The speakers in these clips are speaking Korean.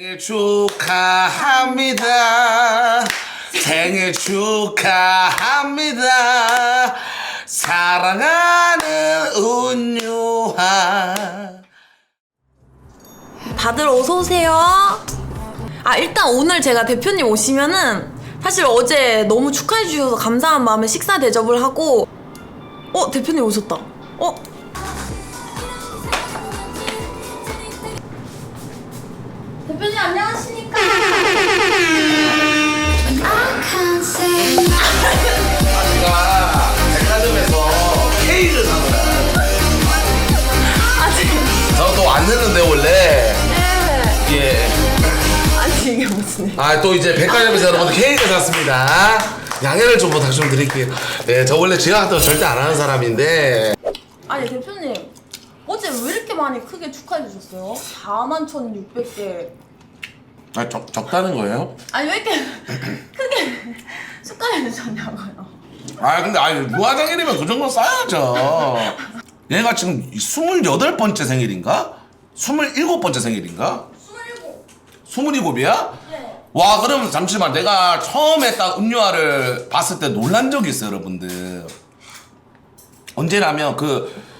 생일 축하합니다. 생일 축하합니다. 사랑하는 은유아. 다들 어서 오세요. 아 일단 오늘 제가 대표님 오시면은 사실 어제 너무 축하해 주셔서 감사한 마음에 식사 대접을 하고 어 대표님 오셨다. 어 대표님 안녕하십니까? 제가 백화점에서 케이크를 저도 왔는데 원래. 네. 예. 아니 이게 무슨 일? 아또 이제 백화점에서 여러분들 케이크를 샀습니다. 양해를 좀 부탁 좀 드릴게요. 네, 저 원래 지각 같은 거 절대 안 하는 사람인데. 아니 대표님 어제 왜 이렇게 많이 크게 축하해 주셨어요? 41,600개 아, 적, 적다는 거예요? 아니 왜 이렇게 크게 축하해 주셨냐고요? 아 근데 아니 무화장이라면 그 정도 쌓야죠 얘가 지금 28번째 생일인가? 27번째 생일인가? 27. 27이야? 네. 와 그러면 잠시만 내가 처음에 딱 음료화를 봤을 때 놀란 적이 있어요 여러분들 언제냐면 그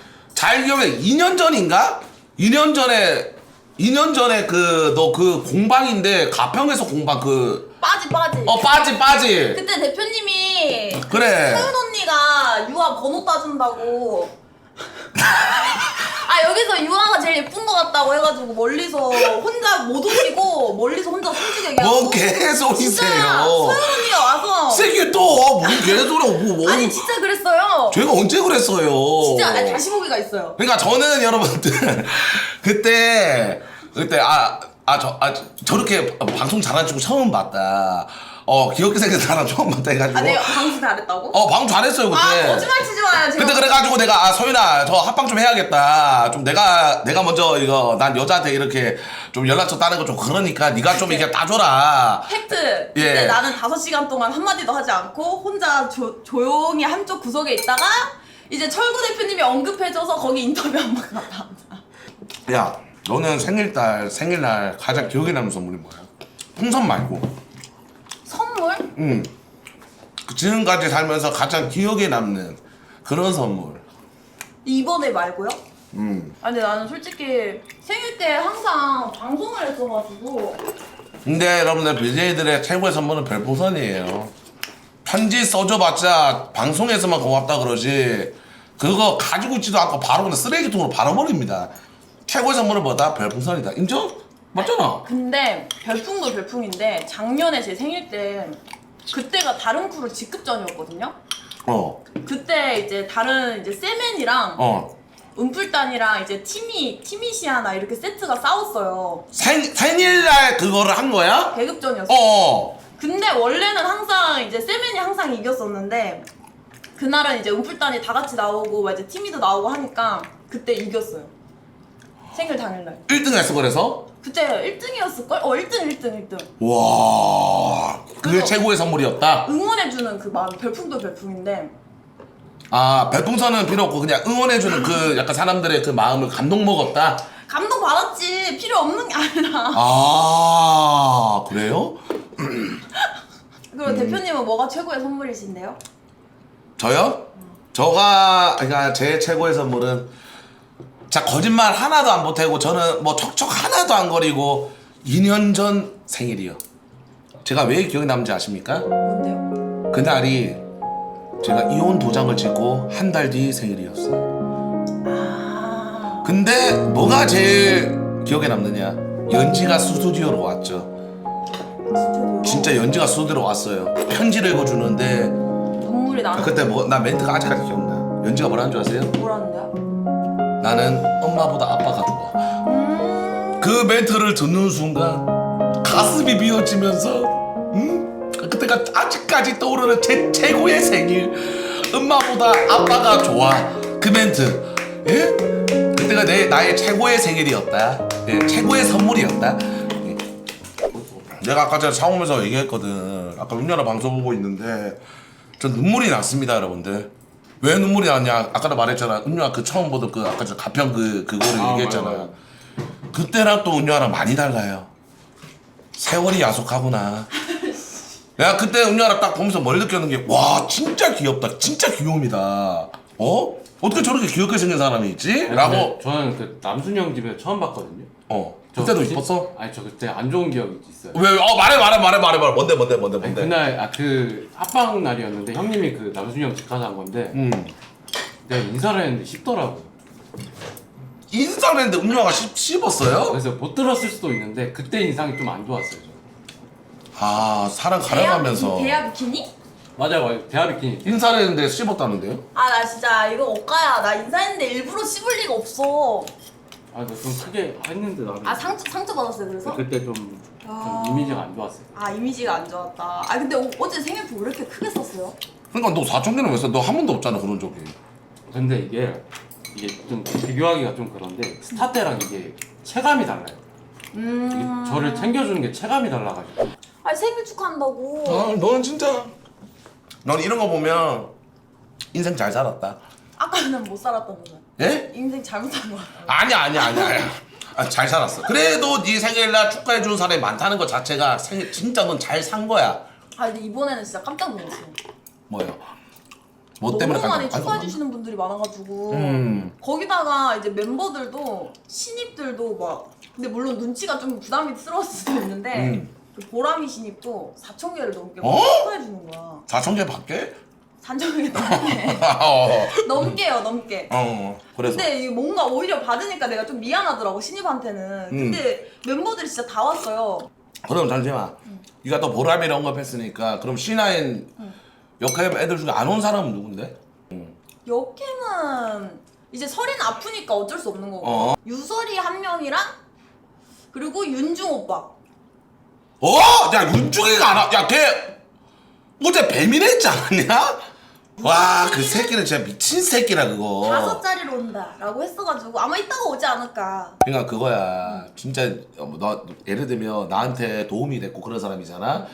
잘 기억해 2년 전인가? 2년 전에 2년 전에 그 너 그 공방인데 가평에서 공방 그 빠지 빠지. 어 빠지 빠지 그때 대표님이 그래 서윤 언니가 유아 번호 따준다고. 아 여기서 유아가 제일 예쁜 것 같다고 해가지고 멀리서 혼자 못 오시고 멀리서 혼자 숨지게 얘기하고. 뭔 개소리세요 진짜 서윤 언니가 와서. 세계 또뭔 개소리야 뭐, 뭐 아니 진짜 그랬어요. 제가 언제 그랬어요 진짜 아니, 다시 보기가 있어요. 그러니까 저는 여러분들 그때 그때 아 아 저 아 저렇게 방송 잘하는 친구 처음 봤다. 어 귀엽게 생긴 사람 처음 봤다 해가지고. 아 내가 방송 잘했다고? 어 방송 잘했어요 그때. 아 거짓말 치지 마요. 제가 그때 그래가지고 내가 아 서윤아 저 합방 좀 해야겠다. 좀 내가 내가 먼저 이거 난 여자한테 이렇게 좀 연락처 따는 거 좀 그러니까 네가 좀 이렇게 따줘라. 팩트. 예. 그때 나는 5시간 동안 한마디도 하지 않고 혼자 조, 조용히 한쪽 구석에 있다가 이제 철구 대표님이 언급해줘서 거기 인터뷰 한 번 갔다 왔다. 야, 너는 생일달, 생일날 가장 기억에 남는 선물이 뭐야? 풍선 말고. 선물? 응. 그 지금까지 살면서 가장 기억에 남는 그런 선물. 이번에 말고요? 음. 아 근데 나는 솔직히 생일 때 항상 방송을 했어가지고 근데 여러분들 BJ들의 최고의 선물은 별풍선이에요. 편지 써줘봤자 방송에서만 고맙다 그러지 그거 가지고 있지도 않고 바로 그냥 쓰레기통으로 바로버립니다. 최고의 선물은 뭐다? 별풍선이다. 인정? 맞잖아. 근데 별풍도 별풍인데 작년에 제 생일 때 그때가 다른 크루 직급전이었거든요. 어, 그때 이제 다른 이제 세맨이랑 어. 은풀단이랑 이제 티미 티미시아나 이렇게 세트가 싸웠어요. 생, 생일날 그거를 한 거야? 계급전이었어. 어, 어. 근데 원래는 항상 이제 세맨이 항상 이겼었는데 그날은 이제 은풀단이 다 같이 나오고 막 이제 티미도 나오고 하니까 그때 이겼어요. 생일 당일날. 1등 했어, 그래서? 그때 1등이었을걸? 어 1등 1등 1등. 와, 그게 그래서- 최고의 선물이었다. 응원해주는 그 마음 별풍도 별풍인데 아, 별풍선은 필요 없고 그냥 응원해주는 그 약간 사람들의 그 마음을 감동 먹었다. 감동 받았지 필요 없는 게 아니라. 아, 그래요? 그리고 대표님은 뭐가 최고의 선물이신데요? 저요? 저가 그러니까 제 최고의 선물은 자 거짓말 하나도 안 보태고 저는 뭐 척척 하나도 안 거리고 2년 전 생일이요. 제가 왜 기억에 남는지 아십니까? 뭔데요? 그날이 제가 이혼 도장을 찍고 한 달 뒤 생일이었어요. 아 근데 뭐가 제일 기억에 남느냐? 연지가 스튜디오로 왔죠. 스튜디오. 진짜 연지가 스튜디오로 왔어요. 편지를 읽어주는데 눈물이 나는. 그때 뭐 나 멘트가 아직까지 기억나. 연지가 뭐라는 줄 아세요? 뭐라는데요? 나는 엄마보다 아빠가 좋아. 음. 그 멘트를 듣는 순간 가슴이 미어지면서 음? 그때가 아직까지 떠오르는 제 최고의 생일 엄마보다 아빠가 좋아 그 멘트 예? 그때가 내 나의 최고의 생일이었다 예, 최고의 선물이었다 예. 내가 아까 전에 차 오면서 얘기했거든 아까 윤연아 방송 보고 있는데 저 눈물이 났습니다 여러분들 왜 눈물이 났냐 아까도 말했잖아 은유아 그 처음 보던 그 아까 저 가평 그 그거를 아, 얘기했잖아 맞아요. 그때랑 또 은유아랑 많이 달라요 세월이 야속하구나. 내가 그때 음료하나 딱 보면서 뭘 느꼈는 게, 와, 진짜 귀엽다. 진짜 귀여움이다. 어? 어떻게 저렇게 귀엽게 생긴 사람이 있지? 아니, 라고, 저는 그 남순영 집에 처음 봤거든요. 어. 저 그때도 그때- 이뻤어? 아니 저 그때 안 좋은 기억이 있어요. 왜, 어, 말해, 말해, 말해, 말해, 말해. 뭔데, 뭔데, 뭔데, 아니, 뭔데. 그날 아 그 합방 날이었는데 형님이 그 남순영 집 가서 한 건데 음. 내가 인사를 했는데 씹더라고. 인스타를 했는데 음료가 씹, 씹었어요? 그래서 못 들었을 수도 있는데 그때 인상이 좀 안 좋았어요. 저는. 아, 사람 가려가면서. 대야 비키니? 맞아요, 맞아요. 대하비키니. 인사를 했는데 씹었다는데요? 아 나 진짜 이거 억가야 나 인사했는데 일부러 씹을 리가 없어 아좀 크게 했는데 나는. 아 상처 상처 받았어요 그래서? 그때 좀, 좀 아. 이미지가 안 좋았어요. 아 이미지가 안 좋았다 아 근데 어, 어제 생일표 왜 이렇게 크게 썼어요? 그러니까 너 사촌기는 왜 써? 너 한 번도 없잖아, 그런 적이. 근데 이게 이게 좀 비교하기가 좀 그런데 스타 때랑 이게 체감이 달라요. 음 이게 저를 챙겨주는 게 체감이 달라가지고. 아니 생일 축하한다고 아, 너는 진짜. 넌 이런 거 보면 인생 잘 살았다. 아까는 못 살았다면서요 예? 인생 잘못한 거 같아 아니야, 아니야, 아니야. 아니야. 아, 잘 살았어. 그래도 네 생일날 축하해 주는 사람이 많다는 것 자체가 생일 진짜 넌 잘 산 거야. 아 근데 이번에는 진짜 깜짝 놀랐어 뭐요? 뭐 때문에 너무 많이 깜짝- 아이고, 축하해 주시는 분들이 많아가지고 음. 거기다가 이제 멤버들도 신입들도 막 근데 물론 눈치가 좀 부담스러웠을 수도 있는데 음. 그 보람이 신입도 4천 개를 넘게 어? 축하해 주는 거야. 사천 개 밖에? 4천 개 넘게 어, 넘게요 넘게. 어, 그래서. 근데 뭔가 오히려 받으니까 내가 좀 미안하더라고 신입한테는. 음. 근데 멤버들이 진짜 다 왔어요. 그럼 잠시만. 네가 또 보람이를 언급했으니까 그럼 C9 역할 애들 중에 안 온 사람은 누군데? 여캠은 이제 설이는 아프니까 어쩔 수 없는 거고 어. 유설이 한 명이랑 그리고 윤중 오빠. 어? 야 윤중이가 안 와. 야걔 어제 배민했지 않았냐? 와 그 새끼는 진짜 미친 새끼라 그거. 다섯 자리로 온다라고 했어가지고 아마 이따가 오지 않을까. 그러니까 그거야. 진짜 어, 뭐너 예를 들면 나한테 도움이 됐고 그런 사람이잖아.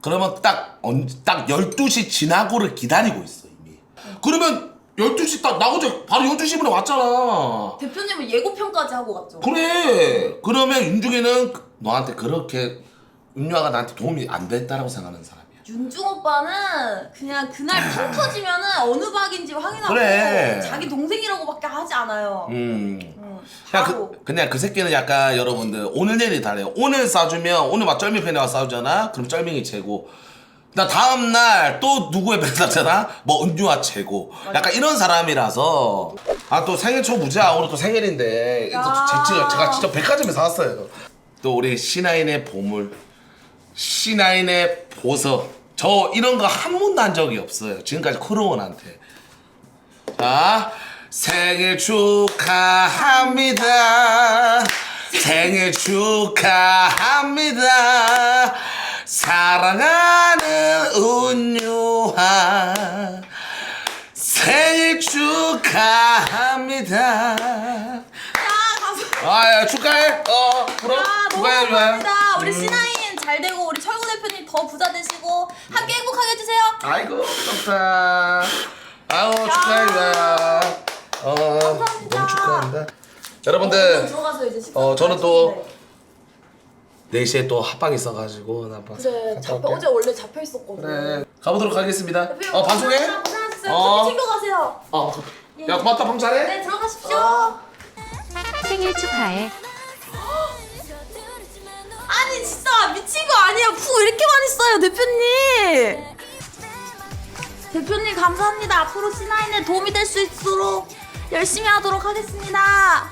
그러면 딱, 언, 딱 12시 지나고를 기다리고 있어 이미. 그러면 12시 딱 나 어제 바로 12시 분에 왔잖아. 대표님은 예고편까지 하고 갔죠. 그래. 그러면 윤중이는 너한테 그렇게 윤유아가 나한테 도움이 안 됐다라고 생각하는 사람이야. 윤중 오빠는 그냥 그날 통 터지면은 어느 박인지 확인하고 그래. 자기 동생이라고밖에 하지 않아요. 음. 응, 그냥 바로. 그, 그냥 그 새끼는 약간 여러분들 오늘 내일이 달라요. 오늘 싸주면 오늘 막 쩔미 팬이와 싸우잖아. 그럼 쩔밍이 최고. 나 다음 날 또 누구의 팬 싸잖아. 뭐 은주와 최고. 약간 이런 사람이라서 아 또 생일 초무자 오늘 또 생일인데 또 야. 제가 제가 진짜 백화점에 사왔어요. 또 우리 C9의 보물, C9의 보석. 저 이런 거 한 번도 한 적이 없어요. 지금까지 크로원한테. 자, 생일 축하합니다. 생일 축하합니다. 사랑하는 은유아. 생일 축하합니다. 아, 야, 축하해. 어, 그럼. 아, 너무 축하해, 감사합니다. 축하해. 우리 음. C9 잘 되고 대표님 더 부자 되시고 함께 행복하게 해주세요. 아이고, 좋다. 아우, 축하합니다. 어, 감사합니다. 너무 축하합니다. 얼른 여러분들, 들어가서 이제 식사. 어, 저는 또 네. 4시에 또 합방 있어가지고 나 봐. 그래 잡혀. 어제 원래 잡혀 있었거든. 그래. 가보도록 하겠습니다. 대표님 어, 방송해? 고생하셨어요. 어. 커피 챙겨 가세요. 어. 야, 고맙다, 밤 잘해. 네 들어가십시오. 어. 생일 축하해. 아니 진짜 미친 거 아니야 푸 이렇게 많이 써요 대표님. 대표님 감사합니다. 앞으로 C9에 도움이 될 수 있도록 열심히 하도록 하겠습니다